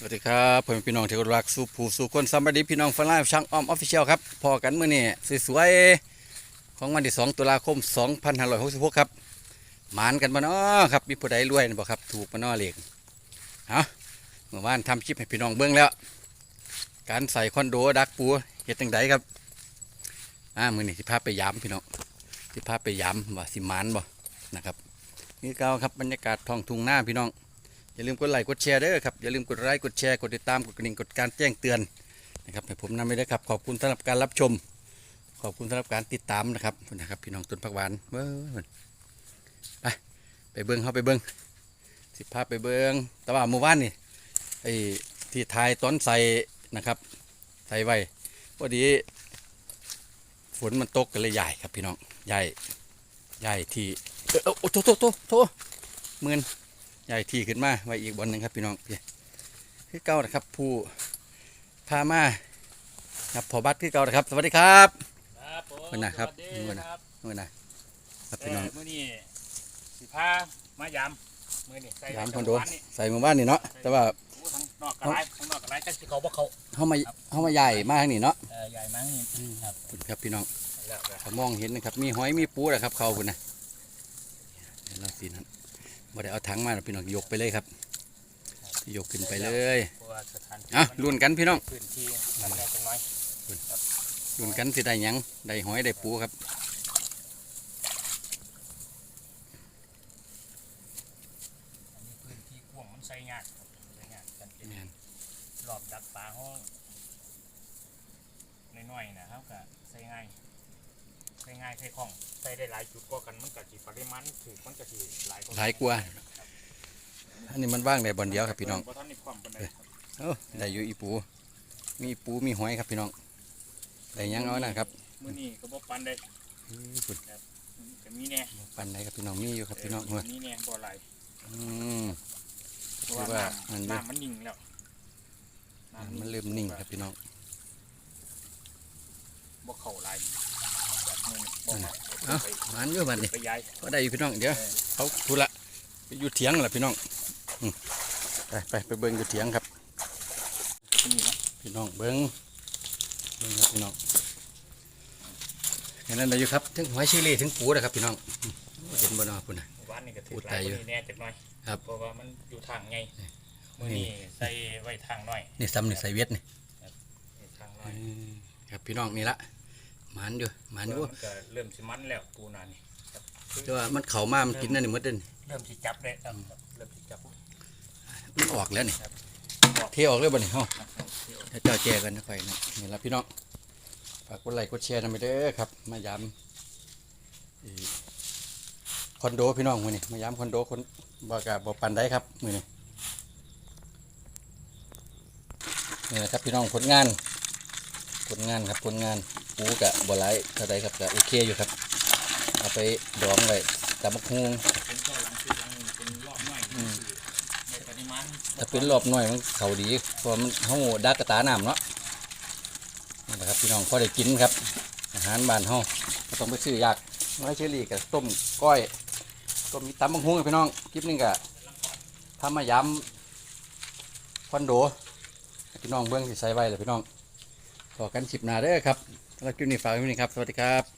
สวัสดีครับผมพี่น้องที่รักสู่ผู้สู่คนสวัสดีพี่น้องฟันไลฟ์ช่างอ้อมออฟฟิเชียลครับพอกันเมื่อนี้สวยๆของวันที่ 2 ตุลาคม 2566 ครับหมานกันมาเนาะครับมีผู้ใดรวยนะบ่ครับ ถูกมาเนาะเหล็กเอาเมื่อวานทำคลิปให้พี่น้องเบิ่งแล้ว การใส่คอนโดดักปูเฮ็ดจังไดครับอ่ามือนี้สิพาไปยามพี่น้องสิพาไปยามว่าสิหมานบ่นะครับนี่เก่าครับบรรยากาศท้องทุ่งหน้าพี่น้อง อย่าลืมกดไลค์กดแชร์เด้อครับอย่าลืมกดไลค์กดแชร์กดติดตามกดกระดิ่งกดการแจ้งเตือนนะครับให้ผมนำไปได้ครับขอบคุณสำหรับการรับชม ขอบคุณสำหรับการติดตามนะครับนะครับพี่น้องต้นผักหวานเบ้อไปไปเบิ้งเข้าไปเบิ้งสิพาไปเบิ้งแต่ว่าเมื่อวานนี่ไอ้ที่ทายต้นใส่นะครับใส่ไว้พอดีฝนมันตกกันเลยใหญ่ครับพี่น้องใหญ่ใหญ่ที่เออโอ้โถโถโถโถหมื่น ใหญ่ทีขึ้นมาไว้อีกบนหนึ่งครับพี่น้องพี่คือเก่านะครับ ผู้พามาครับพอบัตรคือเก่านะครับ สวัสดีครับครับผมวันน่ะครับสวัสดีวันน่ะครับเมื่อนะครับพี่น้องเมื้อนี้สิพามายามมื้อนี้ใส่ยามคอนโดจังหวะนี่ใส่หมู่บ้านนี่เนาะแต่ว่าโอ้ทั้งนอกกระไรทั้งนอกกระไรก็สิเขาบ่เขาเขามาเขามาใหญ่มากนี่เนาะเอ่อใหญ่มั้งนี่ครับขอบคุณครับพี่น้องแล้วแล้วเขามองเห็นนะครับ มีหอยมีปูนะครับเขาคุณนะเดี๋ยวเราสีนั้น บ่ได้เอาถังมานะพี่น้องยกไปเลยครับ ยกขึ้นไปเลยเพราะว่าสถานที่อะมันลุ้นกันพี่น้องพื้นที่มันแรกจังน้อยลุ้นกันสิได้หยังได้หอยได้ปูครับอันนี้พื้นที่กว้างมันใส่ยากใส่ยากกันเป็นแม่นรอบดักปลาห้องน้อยๆนะครับก็ใส่ง่ายใส่ ง่ายใส่คล่องใส่ได้หลายจุดก็กันมันก็สิปริมาณถือมันก็สิหลายหลายกว่า อันนี้มันว่างได้บอลเดียวครับพี่น้องบ่ทันได้ความปานใดครับโอ้ได้อยู่อีปู มีปูมีหอยครับพี่น้องได้หยังเอานะครับมื้อนี้ก็บ่ปันได้อื้อฝุ่นก็มีแน่ปันไหนครับพี่น้องมีอยู่ครับพี่น้องเอเฮ้อยมีแน่บ่หลายอืมเพราะว่าคือว่าน้มันำเยอะน้ำมันนิ่งแล้วน้ำมันเริ่มนิ่งครับพี่น้องบ่เข้าหล เข้าเอ้ามันเยอะบัดนี้ไปย้ายก็ได้อยู่พี่น้องเดี๋ยวเออเขาทุละไปอยู่เถียงล่ะพี่น้องอืมไปไปไปเบิ้งอยู่เถียงครับนี่นะพี่น้องเบิ้งเบิ้งครับพี่น้องเห็นนั่นได้อยู่ครับถึงหอยเชอรี่ถึงปูนะครับพี่น้องอืมเห็นบ่เนาะคุณนะหวานนี่ก็ถือพูดหลายได้อยู่กว่านี้แน่จักหน่อยครับเพราะว่ามันอยู่ทางไงมื้อนี้ใส่ไว้ทางน้อยนี่ซ้ำนี่ใส่เวียดนี่นี่ทางน้อยอืมครับพี่น้องนี่ละ หมันอยู่หมันอยู่มันก็เริ่มสิมันแล้วปูนานี่ครับแต่ว่ามันเข่ามามันกินนั่นนี่หมดเด่นเริ่มสิจับได้ครับเริ่มสิจับมันออกแล้วนี่ครับเทออกเลยบ่นี่เฮาถ้าเจ้าแจกันนะค่อยนะนี่ละพี่น้องฝากกดไลค์กดแชร์นำไปเด้อครับ มายามอีคอนโดพี่น้องมื้อนี้มายามคอนโดคนบ่กะบ่ปันได้ครับมื้อนี้นี่แหละครับพี่น้องผลงาน ผลงานครับผลงานปูกะบ่หลายเท่าใดครับกะโอเคอยู่ครับเอาไปดองไว้กับบักฮวงเป็นตัวหลังคือหลังนี่เป็นรอบน้อยอืมในปริมาณถ้าเป็นรอบน้อยมันเขาดีเพราะมันเฮาดักกระตาน้ำเนาะนี่แหละครับพี่น้องพอได้กินครับ อาหารบ้านเฮาก็ต้องไปซื้อยากน้อยเชอรี่กับต้มก้อยต้มมีตำบักฮุ้งพี่น้องคลิปหนึงกะทำมายำคอนโดให้พี่น้องเบื้องที่ใส่ไว้เลยพี่น้อง ต่อกันคลิปหน้าเด้อครับแล้วคลิปนี้ฝากไว้นี่ครับ สวัสดีครับ